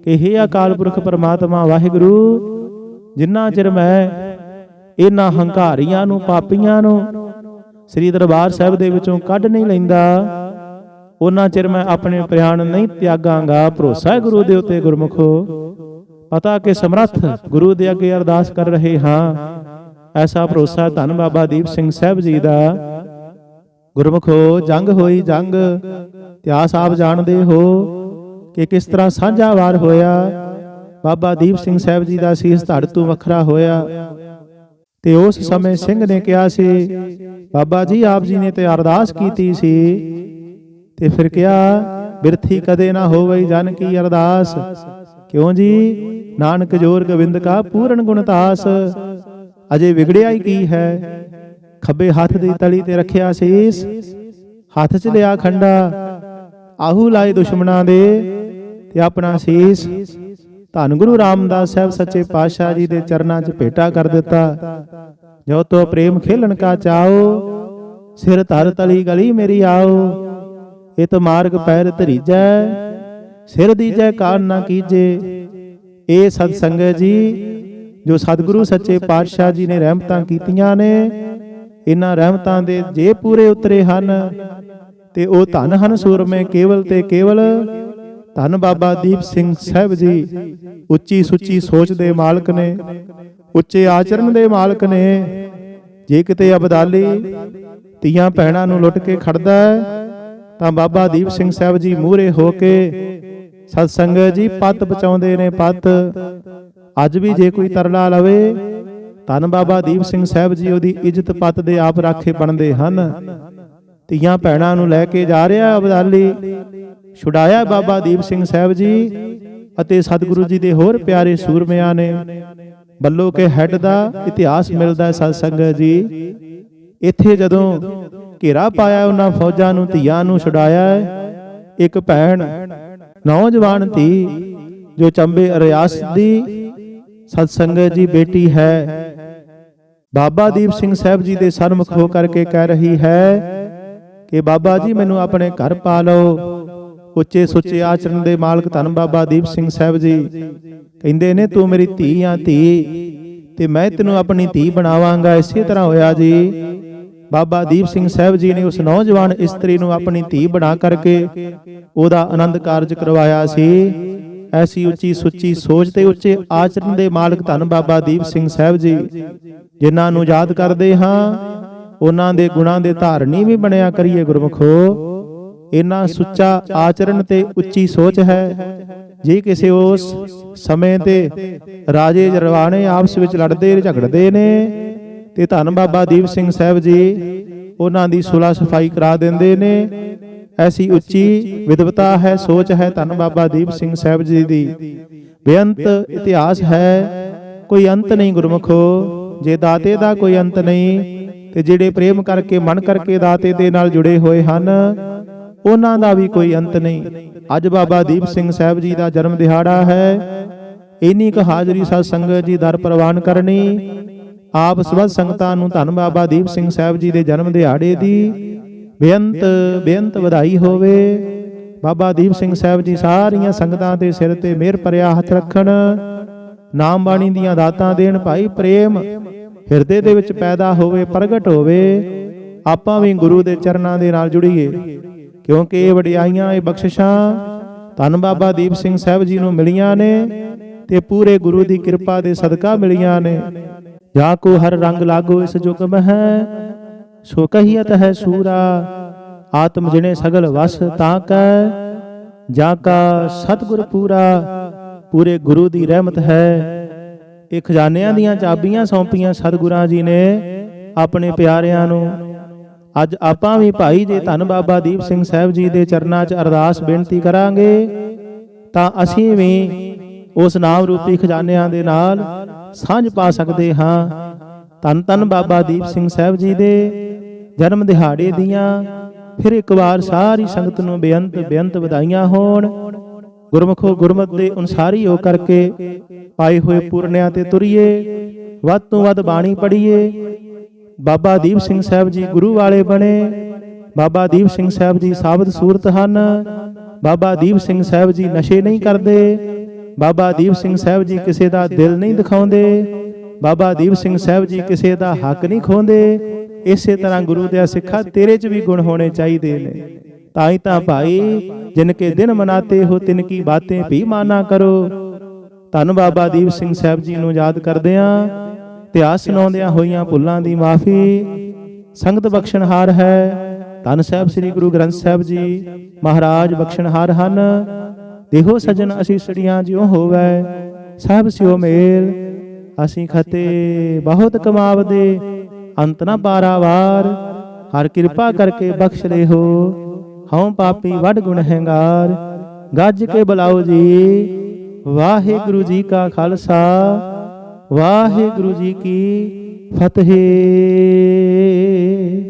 ਕਿ हे ਅਕਾਲ ਪੁਰਖ ਪਰਮਾਤਮਾ, ਵਾਹਿਗੁਰੂ, ਜਿੰਨਾ ਚਿਰ ਮੈਂ ਇਹਨਾਂ ਹੰਕਾਰੀਆਂ ਨੂੰ, ਪਾਪੀਆਂ ਨੂੰ ਸ੍ਰੀ ਦਰਬਾਰ ਸਾਹਿਬ ਦੇ ਵਿੱਚੋਂ ਕੱਢ ਨਹੀਂ ਲੈਂਦਾ, ਉਹਨਾਂ ਚਿਰ ਮੈਂ ਆਪਣੇ ਪ੍ਰਾਣ ਨਹੀਂ ਤਿਆਗਾਂਗਾ। ਭਰੋਸਾ ਹੈ ਗੁਰੂ ਦੇ ਉੱਤੇ ਗੁਰਮੁਖੋ। ਪਤਾ ਕਿ ਸਮਰੱਥ ਗੁਰੂ ਦੇ ਅੱਗੇ ਅਰਦਾਸ ਕਰ ਰਹੇ ਹਾਂ। ਐਸਾ ਭਰੋਸਾ ਧੰਨ ਬਾਬਾ ਦੀਪ ਸਿੰਘ ਸਾਹਿਬ ਜੀ ਦਾ ਗੁਰਮੁਖੋ ਜੰਗ ਹੋਈ ਜੰਗ ਇਤਿਹਾਸ ਆਪ ਜਾਣਦੇ ਹੋ ਕਿ ਕਿਸ ਤਰ੍ਹਾਂ ਸਾਂਝਾ ਵਾਰ ਹੋਇਆ। ਬਾਬਾ ਦੀਪ ਸਿੰਘ ਸਾਹਿਬ ਜੀ ਦਾ ਸੀਸ ਧੜ ਤੋਂ ਵੱਖਰਾ ਹੋਇਆ। ਤੇ ਉਸ ਸਮੇਂ ਸਿੰਘ ਨੇ ਕਿਹਾ ਸੀ ਬਾਬਾ ਜੀ ਆਪ ਜੀ ਨੇ ਤੇ ਅਰਦਾਸ ਕੀਤੀ ਸੀ। ਤੇ ਫਿਰ ਕਿਹਾ ਬਿਰਥੀ ਕਦੇ ਨਾ ਹੋਵੇ ਜਨ ਕੀ ਅਰਦਾਸ। ਕਿਉਂ ਜੀ? ਨਾਨਕ ਜੋਰ ਗੋਬਿੰਦ ਕਾ ਪੂਰਨ ਗੁਣਤਾਸ ਅਜੇ ਵਿਗੜਿਆ ਹੀ ਕੀ ਹੈ? ਖੱਬੇ ਹੱਥ ਦੀ ਤਲੀ ਤੇ ਰੱਖਿਆ ਸੀਸ, ਹੱਥ 'ਚ ਲਿਆ ਖੰਡਾ, ਆਹੂ ਲਾਏ ਦੁਸ਼ਮਣਾਂ ਦੇ ਤੇ ਆਪਣਾ ਸੀਸ। ਧੰਨ ਗੁਰੂ ਰਾਮਦਾਸ ਸਾਹਿਬ ਸੱਚੇ ਪਾਤਸ਼ਾਹ ਜੀ ਦੇ ਚਰਨਾਂ 'ਚ ਭੇਟਾ ਕਰ ਦਿੱਤਾ। ਜੋ ਤੋ ਪ੍ਰੇਮ ਖੇਲਣ ਕਾ ਚਾਓ ਸਿਰ ਧਰ ਤਲੀ ਗਲੀ ਮੇਰੀ ਆਓ। ਇਤ ਮਾਰਗ ਪੈਰ ਧਰੀਜੈ, ਸਿਰ ਦੀਜੈ ਕਾਰ ਨਾ ਕੀਜੇ। ਇਹ ਸਤ ਸੰਗਤ ਜੀ, ਜੋ ਸਤਿਗੁਰੂ ਸੱਚੇ ਪਾਤਸ਼ਾਹ ਜੀ ਨੇ ਰਹਿਮਤਾਂ ਕੀਤੀਆਂ ਨੇ ਇਹਨਾਂ ਰਹਿਮਤਾਂ ਦੇ ਜੇ ਪੂਰੇ ਉਤਰੇ ਹਨ, ਤੇ ਉਹ ਧਨ ਹਨ ਸੂਰਮੇ ਕੇਵਲ ਤੇ ਕੇਵਲ। ਧੰਨ ਬਾਬਾ ਦੀਪ ਸਿੰਘ ਸਾਹਿਬ ਜੀ, ਉੱਚੀ ਸੁੱਚੀ ਸੋਚ ਦੇ ਮਾਲਕ ਨੇ, ਉੱਚੇ ਆਚਰਣ ਦੇ ਮਾਲਕ ਨੇ। ਜੇ ਕਿਤੇ ਅਬਦਾਲੀ ਤੀਆਂ ਭੈਣਾਂ ਨੂੰ ਲੁੱਟ ਕੇ ਖੜਦਾ ਤਾਂ ਬਾਬਾ ਦੀਪ ਸਿੰਘ ਸਾਹਿਬ ਜੀ ਮੂਹਰੇ ਹੋ ਕੇ ਸਤ ਸੰਗਤ ਜੀ ਪੱਤ ਬਚਾਉਂਦੇ ਨੇ ਪੱਤ। ਅੱਜ ਵੀ ਜੇ ਕੋਈ ਤਰਲਾ ਲਵੇ ਧੰਨ ਬਾਬਾ ਦੀਪ ਸਿੰਘ ਸਾਹਿਬ ਜੀ, ਉਹਦੀ ਇੱਜ਼ਤ ਪੱਤ ਦੇ ਆਪ ਰਾਖੇ ਬਣਦੇ ਹਨ। ਧੀਆਂ ਭੈਣਾਂ ਨੂੰ ਲੈ ਕੇ ਜਾ ਰਿਹਾ ਅਬਦਾਲੀ। ਛੁਡਾਇਆ ਬਾਬਾ ਦੀਪ ਸਿੰਘ ਸਾਹਿਬ ਜੀ ਅਤੇ ਸਤਿਗੁਰੂ ਜੀ ਦੇ ਹੋਰ ਪਿਆਰੇ ਸੂਰਮਿਆਂ ਨੇ। ਬੱਲੋ ਕੇ ਹੈੱਡ ਦਾ ਇਤਿਹਾਸ ਮਿਲਦਾ ਹੈ ਸਤ ਜੀ। ਇੱਥੇ ਜਦੋਂ ਘੇਰਾ ਪਾਇਆ ਉਹਨਾਂ ਫੌਜਾਂ ਨੂੰ, ਧੀਆਂ ਨੂੰ ਛੁਡਾਇਆ ਇੱਕ ਭੈਣ ਨੌਜਵਾਨ ਧੀ ਜੋ ਚੰਬੇ ਅਰਿਆਸ ਦੀ ਸਤ ਸੰਗਤ ਜੀ ਬੇਟੀ ਹੈ। ਬਾਬਾ ਦੀਪ ਸਿੰਘ ਸਾਹਿਬ ਜੀ ਦੇ ਸਨਮੁਖ ਹੋ ਕਰਕੇ ਕਹਿ ਰਹੀ ਹੈ ਕਿ ਬਾਬਾ ਜੀ ਮੈਨੂੰ ਆਪਣੇ ਘਰ ਪਾ ਲਓ। ਉੱਚੇ ਸੁੱਚੇ ਆਚਰਣ ਦੇ ਮਾਲਕ ਧੰਨ ਬਾਬਾ ਦੀਪ ਸਿੰਘ ਸਾਹਿਬ ਜੀ। ਕਹਿੰਦੇ ਨੇ, ਤੂੰ ਮੇਰੀ ਧੀ ਆ ਧੀ। ਤੇ ਮੈਂ ਤੈਨੂੰ ਆਪਣੀ ਧੀ ਬਣਾਵਾਂਗਾ। ਇਸੇ ਤਰ੍ਹਾਂ ਹੋਇਆ ਜੀ। ਬਾਬਾ ਦੀਪ ਸਿੰਘ ਸਾਹਿਬ ਜੀ ਨੇ ਉਸ ਨੌਜਵਾਨ ਇਸਤਰੀ ਨੂੰ ਆਪਣੀ ਧੀ ਬਣਾ ਕਰਕੇ ਉਹਦਾ ਆਨੰਦ ਕਾਰਜ ਕਰਵਾਇਆ ਸੀ। ਐਸੀ ਉੱਚੀ ਸੁੱਚੀ ਸੋਚ ਤੇ ਉੱਚੇ ਆਚਰਣ ਦੇ ਮਾਲਕ ਧੰਨ ਬਾਬਾ ਦੀਪ ਸਿੰਘ ਸਾਹਿਬ ਜੀ, ਜਿਨ੍ਹਾਂ ਨੂੰ ਯਾਦ ਕਰਦੇ ਹਾਂ, ਉਹਨਾਂ ਦੇ ਗੁਣਾਂ ਦੇ ਧਾਰਨੀ ਵੀ ਬਣਿਆ ਕਰੀਏ ਗੁਰਮਖੋ। ਇਨਾ ਸੁੱਚਾ ਆਚਰਣ ਤੇ ਉੱਚੀ ਸੋਚ ਹੈ, ਜੇ ਕਿਸੇ ਉਸ ਸਮੇਂ ਤੇ ਰਾਜੇ ਜਰਵਾਣੇ ਆਪਸ ਵਿੱਚ ਲੜਦੇ ਝਗੜਦੇ ਨੇ, ਤੇ ਧੰਨ ਬਾਬਾ ਦੀਪ ਸਿੰਘ ਸਾਹਿਬ ਜੀ, ਉਹਨਾਂ ਦੀ ਸੁਲਾ ਸਫ਼ਾਈ ਕਰਾ ਦਿੰਦੇ ਨੇ ਐਸੀ ਉੱਚੀ ਵਿਦਵਤਾ ਹੈ ਸੋਚ ਹੈ ਧੰਨ ਬਾਬਾ ਦੀਪ ਸਿੰਘ ਸਾਹਿਬ ਜੀ ਦੀ। ਬੇਅੰਤ ਇਤਿਹਾਸ ਹੈ ਕੋਈ ਅੰਤ ਨਹੀਂ ਗੁਰਮਖੋ। ਜੇ ਦਾਤੇ ਦਾ ਕੋਈ ਅੰਤ ਨਹੀਂ ਤੇ ਜਿਹੜੇ ਪ੍ਰੇਮ ਕਰਕੇ ਮਨ ਕਰਕੇ ਦਾਤੇ ਦੇ ਨਾਲ ਜੁੜੇ ਹੋਏ ਹਨ ਉਹਨਾਂ ਦਾ ਵੀ ਕੋਈ ਅੰਤ ਨਹੀਂ। ਅੱਜ ਬਾਬਾ ਦੀਪ ਸਿੰਘ ਸਾਹਿਬ ਜੀ ਦਾ ਜਨਮ ਦਿਹਾੜਾ ਹੈ ਇੰਨੀ ਕੁ ਹਾਜ਼ਰੀ ਸਤ ਸੰਗਤ ਜੀ ਦਰ ਪ੍ਰਵਾਨ ਕਰਨੀ। ਆਪ ਸਬਦ ਸੰਗਤਾਂ ਨੂੰ ਧੰਨ ਬਾਬਾ ਦੀਪ ਸਿੰਘ ਸਾਹਿਬ ਜੀ ਦੇ ਜਨਮ ਦਿਹਾੜੇ ਦੀ ਬੇਅੰਤ ਬੇਅੰਤ ਵਧਾਈ ਹੋਵੇ। ਬਾਬਾ ਦੀਪ ਸਿੰਘ ਸਾਹਿਬ ਜੀ ਸਾਰੀਆਂ ਸੰਗਤਾਂ ਦੇ ਸਿਰ ਤੇ ਮਿਹਰ ਭਰਿਆ ਹੱਥ ਰੱਖਣ। ਨਾਮ ਬਾਣੀ ਦੀਆਂ ਦਾਤਾਂ ਦੇਣ ਭਾਈ ਪ੍ਰੇਮ। ਹਿਰਦੇ ਦੇ ਵਿੱਚ ਪੈਦਾ ਹੋਵੇ, ਪ੍ਰਗਟ ਹੋਵੇ। ਆਪਾਂ ਵੀ ਗੁਰੂ ਦੇ ਚਰਨਾਂ ਦੇ ਨਾਲ ਜੁੜੀਏ। ਕਿਉਂਕਿ ਇਹ ਵਡਿਆਈਆਂ, ਇਹ ਬਖਸ਼ਿਸ਼ਾਂ ਧੰਨ ਬਾਬਾ ਦੀਪ ਸਿੰਘ ਸਾਹਿਬ ਜੀ ਨੂੰ ਮਿਲੀਆਂ ਨੇ ਤੇ ਪੂਰੇ ਗੁਰੂ ਦੀ ਕਿਰਪਾ ਦੇ ਸਦਕਾ ਮਿਲੀਆਂ ਨੇ। ਜਾ ਕੋ ਹਰ ਰੰਗ ਲਾਗੋ ਇਸ ਜੁਗ ਮਹਿ। ਸੋ ਕਹੀਅਤ ਹੈ ਸੂਰਾ, ਆਤਮ ਜਿਨੇ ਸਗਲ ਵਸ ਤਾਂ ਕੈ, ਜਾ ਕਾ ਸਤਿਗੁਰ ਪੂਰਾ, ਪੂਰੇ ਗੁਰੂ ਦੀ ਰਹਿਮਤ ਹੈ। ਇਹ ਖਜ਼ਾਨਿਆਂ ਦੀਆਂ ਚਾਬੀਆਂ ਸੌਂਪੀਆਂ ਸਤਿਗੁਰਾਂ ਜੀ ਨੇ ਆਪਣੇ ਪਿਆਰਿਆਂ ਨੂੰ। ਅੱਜ ਆਪਾਂ ਵੀ ਭਾਈ ਜੇ ਧੰਨ ਬਾਬਾ ਦੀਪ ਸਿੰਘ ਸਾਹਿਬ ਜੀ ਦੇ ਚਰਨਾਂ 'ਚ ਅਰਦਾਸ ਬੇਨਤੀ ਕਰਾਂਗੇ, ਤਾਂ ਅਸੀਂ ਵੀ ਉਸ ਨਾਮ ਰੂਪੀ ਖਜ਼ਾਨਿਆਂ ਦੇ ਨਾਲ ਸਾਂਝ ਪਾ ਸਕਦੇ ਹਾਂ। ਧੰਨ ਧੰਨ ਬਾਬਾ ਦੀਪ ਸਿੰਘ ਸਾਹਿਬ ਜੀ ਦੇ ਜਨਮ ਦਿਹਾੜੇ ਦੀਆਂ, ਫਿਰ ਇੱਕ ਵਾਰ ਸਾਰੀ ਸੰਗਤ ਨੂੰ ਬੇਅੰਤ ਬੇਅੰਤ ਵਧਾਈਆਂ ਹੋਣ। ਗੁਰਮਖੋ ਗੁਰਮਤ ਦੇ ਅਨੁਸਾਰੀ ਹੋ ਕਰਕੇ ਪਾਏ ਹੋਏ ਪੂਰਨਿਆਂ ਤੇ ਤੁਰੀਏ, ਵੱਧ ਤੋਂ ਵੱਧ ਬਾਣੀ ਪੜ੍ਹੀਏ। ਬਾਬਾ ਦੀਪ ਸਿੰਘ ਸਾਹਿਬ ਜੀ ਗੁਰੂ ਵਾਲੇ ਬਣੇ। ਬਾਬਾ ਦੀਪ ਸਿੰਘ ਸਾਹਿਬ ਜੀ ਸਾਬਤ ਸੂਰਤ ਹਨ। ਬਾਬਾ ਦੀਪ ਸਿੰਘ ਸਾਹਿਬ ਜੀ ਨਸ਼ੇ ਨਹੀਂ ਕਰਦੇ। ਬਾਬਾ ਦੀਪ ਸਿੰਘ ਸਾਹਿਬ ਜੀ ਕਿਸੇ ਦਾ ਦਿਲ ਨਹੀਂ ਦਿਖਾਉਂਦੇ। ਬਾਬਾ ਦੀਪ ਸਿੰਘ ਸਾਹਿਬ ਜੀ ਕਿਸੇ ਦਾ ਹੱਕ ਨਹੀਂ ਖੋਂਦੇ। ਇਸੇ ਤਰ੍ਹਾਂ ਗੁਰੂ ਦੇ ਸਿੱਖਾ ਤੇਰੇ 'ਚ ਵੀ ਗੁਣ ਹੋਣੇ ਚਾਹੀਦੇ ਨੇ। ਤਾਂ ਹੀ ਤਾਂ ਭਾਈ, ਜਿਨ ਕੇ ਦਿਨ ਮਨਾਤੇ ਹੋ, ਤਿਨ ਕੀ ਬਾतें ਵੀ ਮਾਨਾ ਕਰੋ। ਧੰਨ ਬਾਬਾ ਦੀਪ ਸਿੰਘ ਸਾਹਿਬ ਜੀ ਨੂੰ ਯਾਦ ਕਰਦਿਆਂ ਇਤਿਹਾਸ ਸੁਣਾਉਂਦਿਆਂ ਹੋਈਆਂ ਭੁੱਲਾਂ ਦੀ ਮਾਫੀ। ਸੰਗਤ ਬਖਸ਼ਣਹਾਰ ਹੈ। ਧੰਨ ਸਾਹਿਬ ਸ੍ਰੀ ਗੁਰੂ ਗ੍ਰੰਥ ਸਾਹਿਬ ਜੀ। ਮਹਾਰਾਜ ਬਖਸ਼ਣਹਾਰ ਹਨ। ਦੇਖੋ ਸਜਣ ਅਸੀਂ ਸੜੀਆਂ ਜਿਉ ਹੋਵੇ। ਸਾਹਿਬ ਸਿਓ ਮੇਲ, ਅਸੀਂ ਖਤੇ ਬਹੁਤ ਕਮਾਵਦੇ। ਅੰਤ ਨਾ ਪਾਰਾਵਾਰ ਹਰ ਕਿਰਪਾ ਕਰਕੇ ਬਖਸ਼ ਲੈ ਹੋ। ਹਉ ਪਾਪੀ ਵੱਡ ਗੁਣ ਹੈਂਗਾਰ। ਗੱਜ ਕੇ ਬੁਲਾਓ ਜੀ। ਵਾਹਿਗੁਰੂ ਜੀ ਕਾ ਖਾਲਸਾ। ਵਾਹਿਗੁਰੂ ਜੀ ਕੀ ਫਤਿਹ।